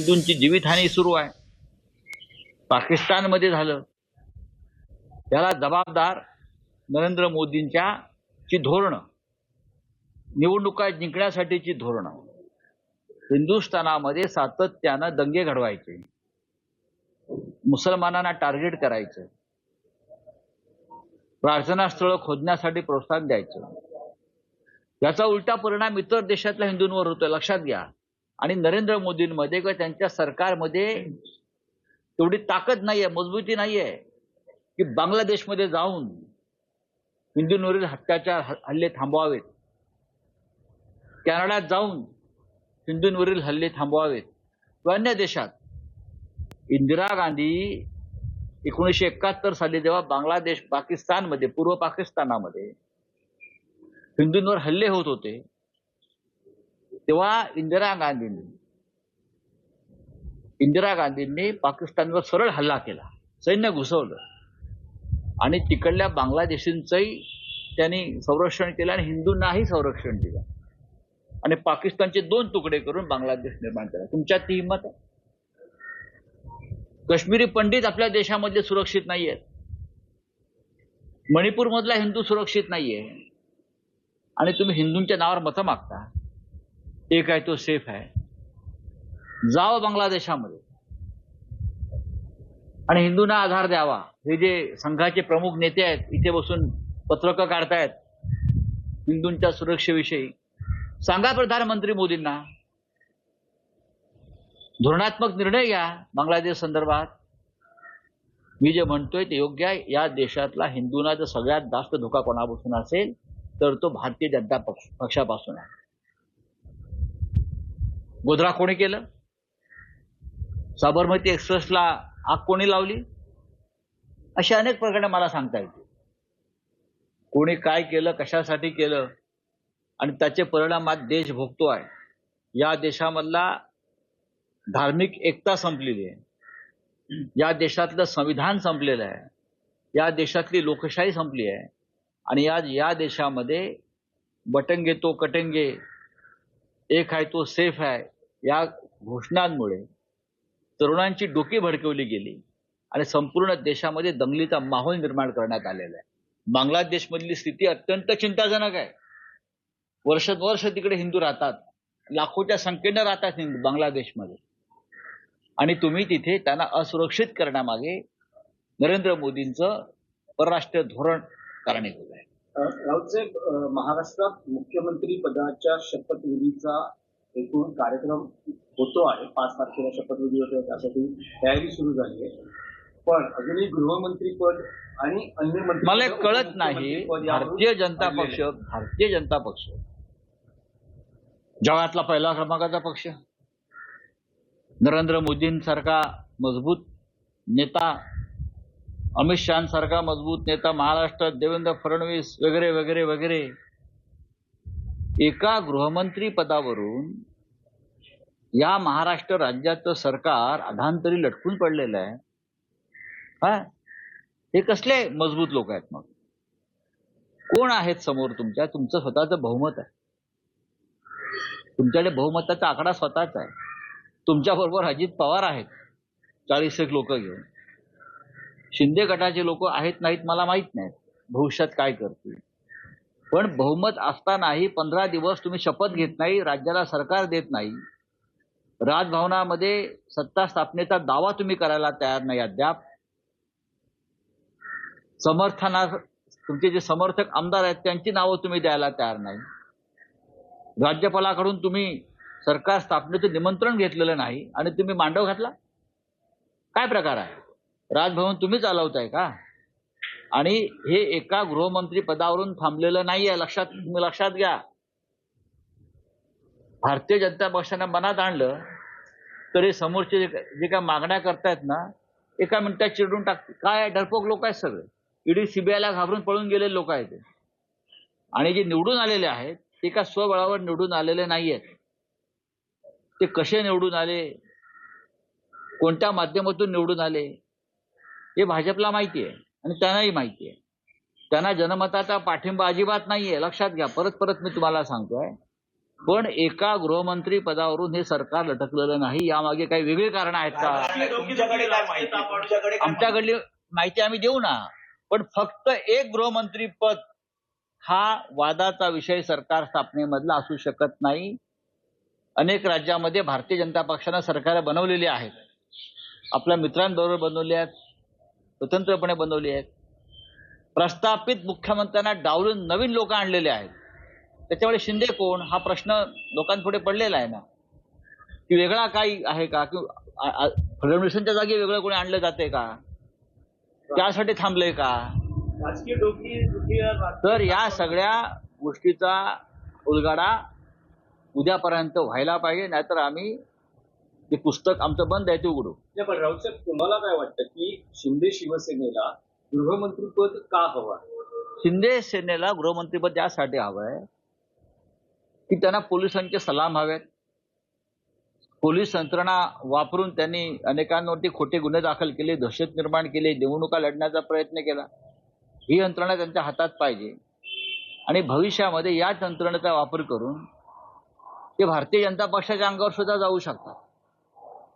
हिंदूंची जीवितहानी सुरू आहे. पाकिस्तानमध्ये झालं. त्याला जबाबदार नरेंद्र मोदींच्या ची धोरणं निवडणुका जिंकण्यासाठीची धोरणं. हिंदुस्थानामध्ये सातत्यानं दंगे घडवायचे. मुसलमानांना टार्गेट करायचं. प्रार्थनास्थळं खोदण्यासाठी प्रोत्साहन द्यायचं. याचा उलटा परिणाम इतर देशातल्या हिंदूंवर होतोय. लक्षात घ्या. आणि नरेंद्र मोदींमध्ये किंवा त्यांच्या सरकारमध्ये तेवढी ताकद नाहीये मजबूती नाहीये की बांगलादेशमध्ये जाऊन हिंदूंवरील हत्याचार हल्ले थांबवावेत. कॅनडात जाऊन हिंदूंवरील हल्ले थांबवावेत. किंवा अन्य देशात इंदिरा गांधी एकोणीसशे एकाहत्तर साली जेव्हा बांगलादेश पाकिस्तानमध्ये पूर्व पाकिस्तानामध्ये हिंदूंवर हल्ले होत होते तेव्हा इंदिरा गांधींनी इंदिरा गांधींनी पाकिस्तानवर सरळ हल्ला केला सैन्य घुसवलं. आणि तिकडल्या बांगलादेशींचंही त्यांनी संरक्षण केलं आणि हिंदूंनाही संरक्षण दिलं. आणि पाकिस्तानचे दोन तुकडे करून बांगलादेश निर्माण केला. तुमच्यात ती हिंमत आहे. काश्मीरी पंडित आपल्या देशामध्ये सुरक्षित नाही मणिपूर मधला हिंदू सुरक्षित नाहीये. आणि तुम्ही हिंदूंच्या नावावर मतं मागता. एक आहे तो सेफ आहे. जावं बांगलादेशामध्ये. आणि हिंदूंना आधार द्यावा. हे जे संघाचे प्रमुख नेते आहेत इथे बसून पत्रकं काढतायत हिंदूंच्या सुरक्षेविषयी. सांगा प्रधानमंत्री मोदींना धोरणात्मक निर्णय घ्या बांगलादेश संदर्भात. मी जे म्हणतोय ते योग्य आहे. या देशातला हिंदूंना जर सगळ्यात जास्त धोका कोणापासून असेल तर तो भारतीय जनता पक्ष पक्षापासून आहे. गोधरा कोणी केलं? साबरमती एक्सप्रेसला आग कोणी लावली? अशी अनेक प्रकरणे मला सांगता येतील. कोणी काय केलं कशासाठी केलं आणि त्याचे परिणाम आज देश भोगतो आहे या देशामधला धार्मिक एकता संपलेली आहे. या देशातलं संविधान संपलेलं आहे. या देशातली लोकशाही संपली आहे. आणि आज या देशामध्ये बटंगे तो कटंगे एक आहे तो सेफ आहे. या घोषणांमुळे तरुणांची डोकी भडकवली गेली आणि संपूर्ण देशामध्ये दंगलीचा माहोल निर्माण करण्यात आलेला आहे. बांगलादेशमधली स्थिती अत्यंत चिंताजनक आहे. वर्षानुवर्ष तिकडे हिंदू राहतात. लाखोच्या संख्येनं राहतात हिंदू बांगलादेशमध्ये. आणि तुम्ही तिथे त्यांना असुरक्षित करण्यामागे नरेंद्र मोदींचं परराष्ट्र धोरण कारणीभूत आहे. राऊत साहेब महाराष्ट्रात मुख्यमंत्री पदाच्या शपथविधीचा एकूण कार्यक्रम होतो आहे. पाच तारखेला शपथविधी होतो त्यासाठी तयारी सुरू झाली आहे. पण अजूनही गृहमंत्री पद आणि अन्य मंत्री मला कळत नाही. भारतीय जनता पक्ष भारतीय जनता पक्ष. जगातला पहिला क्रमांकाचा पक्ष. नरेंद्र मोदींसारखा मजबूत नेता अमित शहासारखा मजबूत नेता महाराष्ट्रात देवेंद्र फडणवीस वगैरे वगैरे वगैरे. एका गृहमंत्री पदावरून या महाराष्ट्र राज्याचं सरकार अधांतरी लटकून पडलेलं आहे. हा? हे कसले मजबूत लोक आहेत मग? कोण आहेत समोर तुमच्या? तुमचं स्वतःचं बहुमत आहे. तुमच्याकडे बहुमताचा आकडा स्वतःच आहे. तुमच्या बरोबर अजित पवार आहेत. चाळीस एक लोक घेऊन. शिंदे गटाचे लोक आहेत नाहीत मला माहीत नाहीत. भविष्यात काय करतील? पण बहुमत असतानाही पंधरा दिवस तुम्ही शपथ घेत नाही राज्याला सरकार देत नाही. राजभवनामध्ये सत्ता स्थापनेचा दावा तुम्ही करायला तयार नाही अद्याप. समर्थना तुमचे जे समर्थक आमदार आहेत त्यांची नावं तुम्ही द्यायला तयार नाही. राज्यपालाकडून तुम्ही सरकार स्थापनेचं निमंत्रण घेतलेलं नाही आणि तुम्ही मांडव घातला? काय प्रकार आहे? राजभवन तुम्ही चालवताय का? आणि हे एका गृहमंत्री पदावरून थांबलेलं नाहीये. लक्षात तुम्ही लक्षात घ्या. भारतीय जनता पक्षानं मनात आणलं तरी समोरचे जे काय मागण्या करतायत ना एका मिनिटात चिरडून टाकते काय डरपोक लोक आहेत सगळे. ईडी सीबीआयला घाबरून पळून गेलेले लोक आहेत आणि जे निवडून आलेले आहेत ते का स्वबळावर निवडून आलेले नाहीयेत. ते कसे निवडून आले? कोणत्या माध्यमातून निवडून आले? हे भाजपला माहिती आहे आणि त्यांनाही माहिती आहे. त्यांना जनमताचा पाठिंबा अजिबात नाहीये. लक्षात घ्या. परत परत मी तुम्हाला सांगतोय. पण एका गृहमंत्री पदावरून हे सरकार लटकलेलं नाही. यामागे काही वेगळी कारण आहेत का? तुमच्याकडे काय माहिती? तुमच्याकडे काय आमच्याकडली माहिती आम्ही देऊ ना. पण फक्त एक गृहमंत्री पद हा वादाचा विषय सरकार स्थापनेमधला असू शकत नाही. अनेक राज्यामध्ये भारतीय जनता पक्षानं सरकार बनवलेली आहेत. आपल्या मित्रांबरोबर बनवली आहेत. स्वतंत्रपणे बनवली आहेत. प्रस्थापित मुख्यमंत्र्यांना डावलून नवीन लोक आणलेले आहेत. त्याच्यामुळे शिंदे कोण? हा प्रश्न लोकांपुढे पडलेला आहे ना. की वेगळा काही आहे का? की फडणवीसांच्या जागी वेगळं कोणी आणलं जाते का? त्यासाठी थांबलंय का? तर या सगळ्या गोष्टीचा उलगाडा उद्यापर्यंत व्हायला पाहिजे नाहीतर आम्ही ते पुस्तक आमचं बंद आहे ते उघडू. पण राऊत साहेब तुम्हाला काय वाटतं की शिंदे शिवसेनेला गृहमंत्रीपद का हवं? शिंदे सेनेला गृहमंत्रीपद यासाठी हवंय की त्यांना पोलिसांचे सलाम हवेत. पोलीस यंत्रणा वापरून त्यांनी अनेकांवरती खोटे गुन्हे दाखल केले दहशत निर्माण केली निवडणुका लढण्याचा प्रयत्न केला. ही यंत्रणा त्यांच्या हातात पाहिजे. आणि भविष्यामध्ये या यंत्रणेचा वापर करून ते भारतीय जनता पक्षाच्या अंगावर सुद्धा जाऊ शकतात.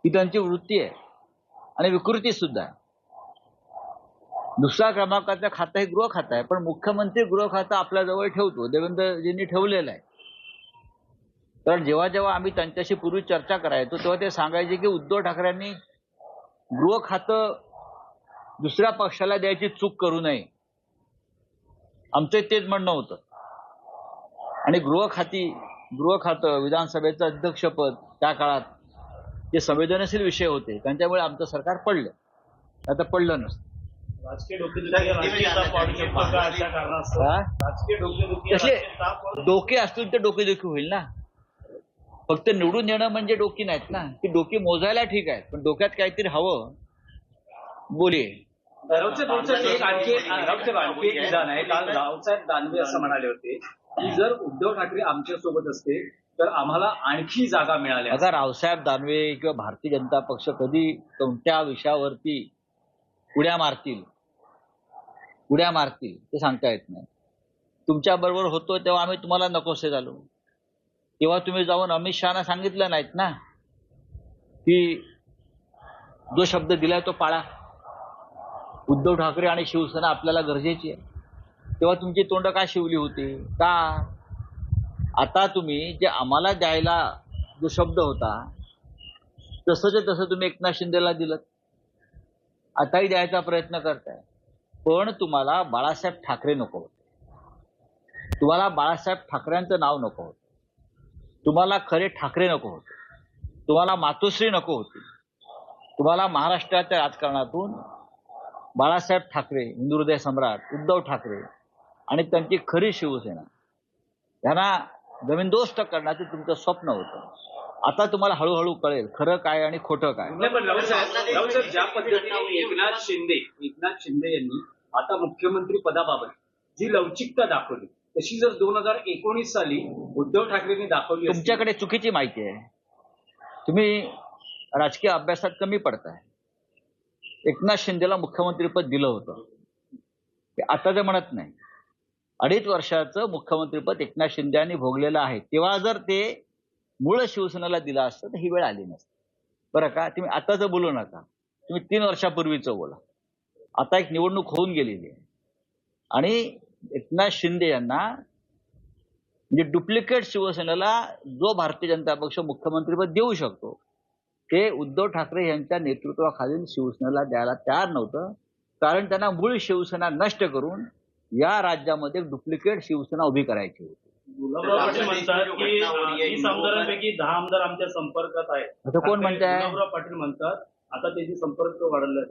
ही त्यांची वृत्ती आहे. आणि विकृती सुद्धा आहे. दुसरा क्रमांकाचं खातं हे गृह खातं आहे पण मुख्यमंत्री गृह खातं आपल्या जवळ ठेवतो देवेंद्रजींनी ठेवलेलं आहे. कारण जेव्हा जेव्हा आम्ही त्यांच्याशी पूर्वी चर्चा करायचो तेव्हा ते सांगायचे की उद्धव ठाकरेंनी गृह खातं दुसऱ्या पक्षाला द्यायची चूक करू नये. आमचं तेच म्हणणं होतं. आणि गृह खाती गृह खातं विधानसभेचं अध्यक्षपद त्या काळात जे संवेदनशील विषय होते त्यांच्यामुळे आमचं सरकार पडलं. आता पडलं नसतं. राजकीय हा? तसे डोके असतील तर डोकेदुखी होईल ना. फक्त निवडून येणं म्हणजे डोकी नाहीत ना. ती डोकी मोजायला ठीक आहे पण डोक्यात काहीतरी हवं. बोली राऊतसाहेब राऊतसाहेब एक आणखी राऊतसाहेब आणखी एक विधान आहे. काल रावसाहेब दानवे असं म्हणाले होते की जर उद्धव ठाकरे आमच्यासोबत असते तर आम्हाला आणखी जागा मिळाल्या आता रावसाहेब दानवे किंवा भारतीय जनता पक्ष कधी कोणत्या विषयावरती उड्या मारतील? उड्या मारतील ते सांगता येत नाही. तुमच्या बरोबर होतो तेव्हा आम्ही तुम्हाला नकोसे झालो तेव्हा तुम्ही जाऊन अमित शहाना सांगितलं नाहीत ना? की जो शब्द दिलाय तो पाळा. उद्धव ठाकरे आणि शिवसेना आपल्याला गरजेची आहे. तेव्हा तुमची तोंड का शिवली होती? का? आता तुम्ही जे आम्हाला द्यायला जो शब्द होता तसंच तसं तुम्ही एकनाथ शिंदेला दिलं आताही द्यायचा प्रयत्न करताय. पण तुम्हाला बाळासाहेब ठाकरे नको होते. तुम्हाला बाळासाहेब ठाकरेंचं नाव नको होतं. तुम्हाला खरे ठाकरे नको होते. तुम्हाला मातोश्री नको होती. तुम्हाला महाराष्ट्राच्या राजकारणातून बाळासाहेब ठाकरे हिंदू हृदय सम्राट उद्धव ठाकरे आणि त्यांची खरी शिवसेना यांना जमीनदोस्त करण्याचं तुमचं स्वप्न होतं. आता तुम्हाला हळूहळू कळेल खरं काय आणि खोटं काय. ज्या पद्धतीने एकनाथ शिंदे एकनाथ शिंदे यांनी आता मुख्यमंत्री पदाबाबत जी लवचिकता दाखवली तशी जर दोन हजार एकोणीस साली उद्धव ठाकरेंनी दाखवली तुमच्याकडे चुकीची माहिती आहे. तुम्ही राजकीय अभ्यासात कमी पडताय. एकनाथ शिंदेला मुख्यमंत्रीपद दिलं होतं. ते आता ते म्हणत नाही. अडीच वर्षाचं मुख्यमंत्रीपद एकनाथ शिंदे यांनी भोगलेलं आहे. तेव्हा जर ते मूळ शिवसेनेला दिलं असतं तर ही वेळ आली नसती. बरं का? तुम्ही आताच बोलू नका. तुम्ही तीन वर्षापूर्वीचं बोला. आता एक निवडणूक होऊन गेलेली आहे. आणि एकनाथ शिंदे यांना म्हणजे डुप्लिकेट शिवसेनेला जो भारतीय जनता पक्ष मुख्यमंत्रीपद देऊ शकतो ते उद्धव ठाकरे यांच्या नेतृत्वाखालील शिवसेनेला द्यायला तयार नव्हतं. कारण त्यांना मूळ शिवसेना नष्ट करून या राज्यामध्ये डुप्लिकेट शिवसेना उभी करायची होती. गुलाबराव पाटील म्हणतात की वीस आमदारांपैकी दहा आमदार आमच्या संपर्कात आहेत. असं कोण म्हणताय? गुलाबराव पाटील म्हणतात आता त्याची संपर्क वाढवला